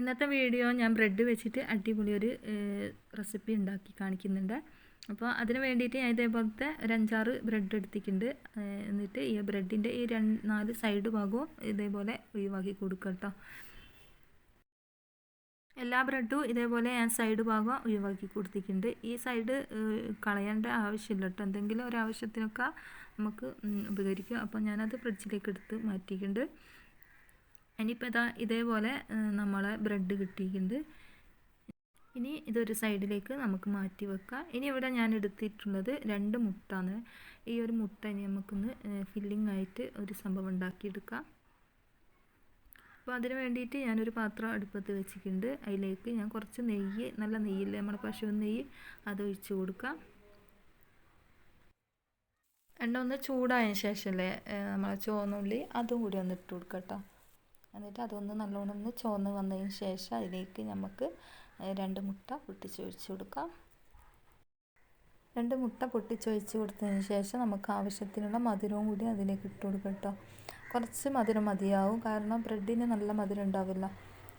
ഇന്നത്തെ വീഡിയോ ഞാൻ ബ്രെഡ് വെച്ചിട്ട് അടിപൊളി ഒരു റെസിപ്പി ഉണ്ടാക്കി കാണിക്കുന്നുണ്ട്. അപ്പോൾ അതിന് വേണ്ടിയിട്ട് ഞാൻ ഇതേപോലത്തെ ഒരു അഞ്ചാറ് ബ്രെഡ് എടുത്തിട്ടുണ്ട്. എന്നിട്ട് ഈ ബ്രെഡിന്റെ ഈ രണ്ട് നാല് സൈഡ് ഭാഗവും ഇതേപോലെ ഒഴിവാക്കി കൊടുക്കുക കേട്ടോ. എല്ലാ ബ്രെഡും ഇതേപോലെ ഞാൻ സൈഡ് ഭാഗം ഒഴിവാക്കി കൊടുത്തിട്ടുണ്ട്. ഈ സൈഡ് കളയേണ്ട ആവശ്യമില്ല കേട്ടോ. എന്തെങ്കിലും ഒരു ആവശ്യത്തിനൊക്കെ നമുക്ക് ഉപകരിക്കും. അപ്പോൾ ഞാനത് ഫ്രിഡ്ജിലേക്ക് എടുത്ത് മാറ്റിയിട്ടുണ്ട്. ഇനിയിപ്പോൾ ഇതാ ഇതേപോലെ നമ്മളെ ബ്രെഡ് കിട്ടിയിട്ടുണ്ട്. ഇനി ഇതൊരു സൈഡിലേക്ക് നമുക്ക് മാറ്റി വെക്കാം. ഇനി ഇവിടെ ഞാൻ എടുത്തിട്ടുള്ളത് രണ്ട് മുട്ടാണ്. ഈ ഒരു മുട്ട ഇനി നമുക്കൊന്ന് ഫില്ലിംഗ് ആയിട്ട് ഒരു സംഭവം ഉണ്ടാക്കിയെടുക്കാം. അപ്പോൾ അതിന് വേണ്ടിയിട്ട് ഞാനൊരു പാത്രം അടുപ്പത്ത് വെച്ചിട്ടുണ്ട്. അതിലേക്ക് ഞാൻ കുറച്ച് നെയ്യ് നല്ല നെയ്യില്ലേ നമ്മുടെ പശു നെയ്യ് അത് ഒഴിച്ച് കൊടുക്കാം. എണ്ണ ഒന്ന് ചൂടായതിന് ശേഷമല്ലേ നമ്മളെ ചുവന്നുള്ളി അതും കൂടി ഒന്ന് ഇട്ട് കൊടുക്കാം കേട്ടോ. എന്നിട്ട് അതൊന്ന് നല്ലോണം ഒന്ന് ചുവന്ന് വന്നതിന് ശേഷം അതിലേക്ക് നമുക്ക് രണ്ട് മുട്ട പൊട്ടിച്ചൊഴിച്ച് കൊടുക്കാം. രണ്ട് മുട്ട പൊട്ടിച്ചൊഴിച്ച് കൊടുത്തതിന് ശേഷം നമുക്ക് ആവശ്യത്തിനുള്ള മധുരവും കൂടി അതിലേക്ക് ഇട്ട് കൊടുക്കാം കേട്ടോ. കുറച്ച് മധുരം മതിയാവും കാരണം ബ്രെഡിന് നല്ല മധുരം ഉണ്ടാവില്ല.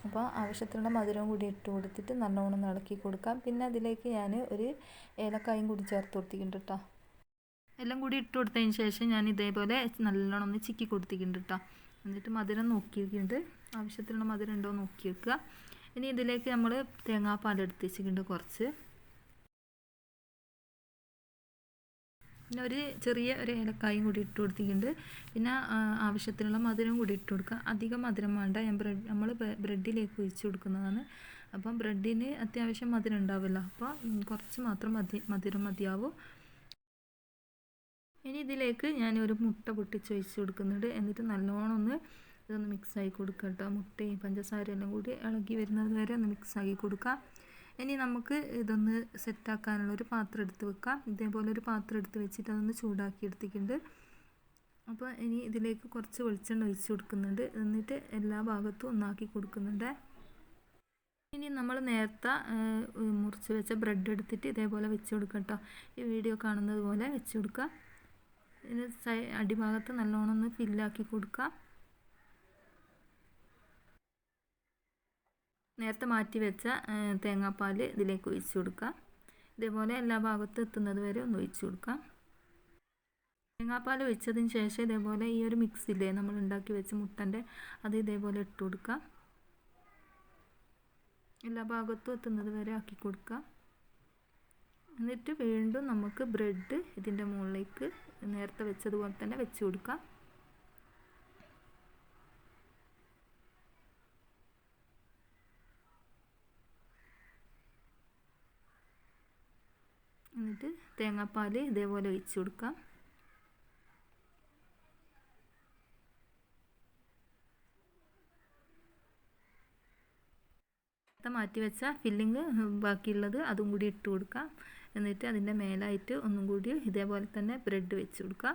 അപ്പോൾ ആവശ്യത്തിനുള്ള മധുരവും കൂടി ഇട്ട് കൊടുത്തിട്ട് നല്ലോണം ഇളക്കി കൊടുക്കാം. പിന്നെ അതിലേക്ക് ഞാൻ ഒരു ഏലക്കായും കൂടി ചേർത്ത് കൊടുത്തിട്ടുണ്ട് കേട്ടോ. എല്ലാം കൂടി ഇട്ട് കൊടുത്തതിന് ശേഷം ഞാൻ ഇതേപോലെ നല്ലോണം ഒന്ന് ചിക്കി കൊടുത്തിട്ടുണ്ട് കേട്ടോ. എന്നിട്ട് മധുരം നോക്കി വെക്കുന്നുണ്ട് ആവശ്യത്തിനുള്ള മധുരം ഉണ്ടോ നോക്കി വെക്കുക. ഇനി ഇതിലേക്ക് നമ്മൾ തേങ്ങാപ്പാൽ എടുത്ത് കുറച്ച്. പിന്നെ ഒരു ചെറിയ ഒരു ഏലക്കായും കൂടി ഇട്ട് കൊടുത്തിട്ടുണ്ട്. പിന്നെ ആവശ്യത്തിനുള്ള മധുരം കൂടി ഇട്ട് കൊടുക്കുക. അധികം മധുരം വേണ്ട. ഞാൻ ബ്രെഡ് നമ്മൾ ബ്രെഡിലേക്ക് ഒഴിച്ച് കൊടുക്കുന്നതാണ്. അപ്പം ബ്രെഡിന് അത്യാവശ്യം മധുരം ഉണ്ടാവില്ല അപ്പോൾ കുറച്ച് മാത്രം മതി മധുരം മതിയാവും. ഇനി ഇതിലേക്ക് ഞാൻ ഒരു മുട്ട പൊട്ടിച്ച് വെച്ച് കൊടുക്കുന്നുണ്ട്. എന്നിട്ട് നല്ലോണം ഒന്ന് ഇതൊന്ന് മിക്സാക്കി കൊടുക്കുക കേട്ടോ മുട്ടയും പഞ്ചസാരയും എല്ലാം കൂടി ഇളകി വരുന്നത് വരെ ഒന്ന് മിക്സാക്കി കൊടുക്കാം. ഇനി നമുക്ക് ഇതൊന്ന് സെറ്റാക്കാനുള്ള ഒരു പാത്രം എടുത്ത് വെക്കാം. ഇതേപോലെ ഒരു പാത്രം എടുത്ത് വെച്ചിട്ട് അതൊന്ന് ചൂടാക്കി എടുത്തിട്ടുണ്ട്. അപ്പോൾ ഇനി ഇതിലേക്ക് കുറച്ച് വെളിച്ചെണ്ണ ഒഴിച്ച് കൊടുക്കുന്നുണ്ട്. എന്നിട്ട് എല്ലാ ഭാഗത്തും ഒന്നാക്കി കൊടുക്കുന്നുണ്ട്. ഇനി നമ്മൾ നേരത്തെ മുറിച്ച് വെച്ച ബ്രെഡ് എടുത്തിട്ട് ഇതേപോലെ വെച്ച് കൊടുക്കാം കേട്ടോ ഈ വീഡിയോ കാണുന്നത് പോലെ വെച്ച് കൊടുക്കുക ഇതിന് സൈ അടിഭാഗത്ത് നല്ലോണം ഒന്ന് ഫില്ലാക്കി കൊടുക്കുക നേരത്തെ മാറ്റി വെച്ച തേങ്ങാപ്പാൽ ഇതിലേക്ക് ഒഴിച്ച് കൊടുക്കുക ഇതേപോലെ എല്ലാ ഭാഗത്തും എത്തുന്നത് വരെ ഒന്ന് ഒഴിച്ച് കൊടുക്കാം. തേങ്ങാപ്പാൽ ഒഴിച്ചതിന് ശേഷം ഇതേപോലെ ഈ ഒരു മിക്സില്ലേ നമ്മൾ ഉണ്ടാക്കി വെച്ച മുട്ടന്റെ അത് ഇതേപോലെ ഇട്ട് കൊടുക്കുക എല്ലാ ഭാഗത്തും എത്തുന്നത് വരെ ആക്കി കൊടുക്കുക എന്നിട്ട് വീണ്ടും നമുക്ക് ബ്രെഡ് ഇതിന്റെ മുകളിലേക്ക് നേരത്തെ വെച്ചതുപോലെ തന്നെ വെച്ച് കൊടുക്കാം. എന്നിട്ട് തേങ്ങാപ്പാൽ ഇതേപോലെ ഒഴിച്ച് കൊടുക്കാം. മാറ്റി വെച്ച ഫില്ലിങ് ബാക്കിയുള്ളത് അതും കൂടി ഇട്ട് കൊടുക്കാം. എന്നിട്ട് അതിന്റെ മേലായിട്ട് ഒന്നും കൂടി ഇതേപോലെ തന്നെ ബ്രെഡ് വെച്ച് കൊടുക്കുക.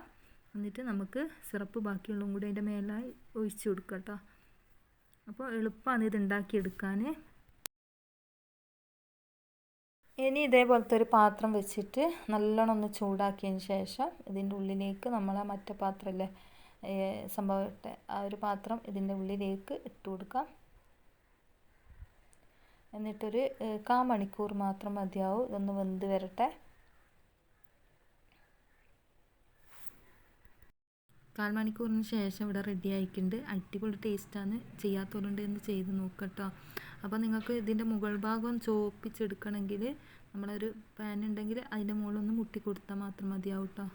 എന്നിട്ട് നമുക്ക് സിറപ്പ് ബാക്കിയുള്ളതും കൂടി അതിന്റെ മേലായി ഒഴിച്ചു കൊടുക്കുക കേട്ടോ. അപ്പോൾ എളുപ്പമാണ് ഇത് ഉണ്ടാക്കിയെടുക്കാൻ ഇനി ഇതേപോലത്തെ ഒരു പാത്രം വെച്ചിട്ട് നല്ലോണം ഒന്ന് ചൂടാക്കിയതിന് ശേഷം ഇതിന്റെ ഉള്ളിലേക്ക് നമ്മൾ ആ മറ്റേ പാത്രമല്ലേ സംഭവത്തെ ആ ഒരു പാത്രം ഇതിന്റെ ഉള്ളിലേക്ക് ഇട്ട് കൊടുക്കാം എന്നിട്ടൊരു കാ മണിക്കൂർ മാത്രം മതിയാവും. ഇതൊന്ന് വെന്ത് വരട്ടെ. കാൽ മണിക്കൂറിന് ശേഷം ഇവിടെ റെഡി ആയിട്ടുണ്ട്. അടിപൊളി ടേസ്റ്റാണ് ചെയ്യാത്തവരുണ്ട് എന്ന് ചെയ്ത് നോക്കട്ടോ. അപ്പോൾ നിങ്ങൾക്ക് ഇതിന്റെ മുകൾ ഭാഗം ചോപ്പിച്ചെടുക്കണമെങ്കിൽ നമ്മളൊരു പാൻ ഉണ്ടെങ്കിൽ അതിന്റെ മുകളിലൊന്ന് മുട്ടി കൊടുത്താൽ മാത്രം മതിയാവും കേട്ടോ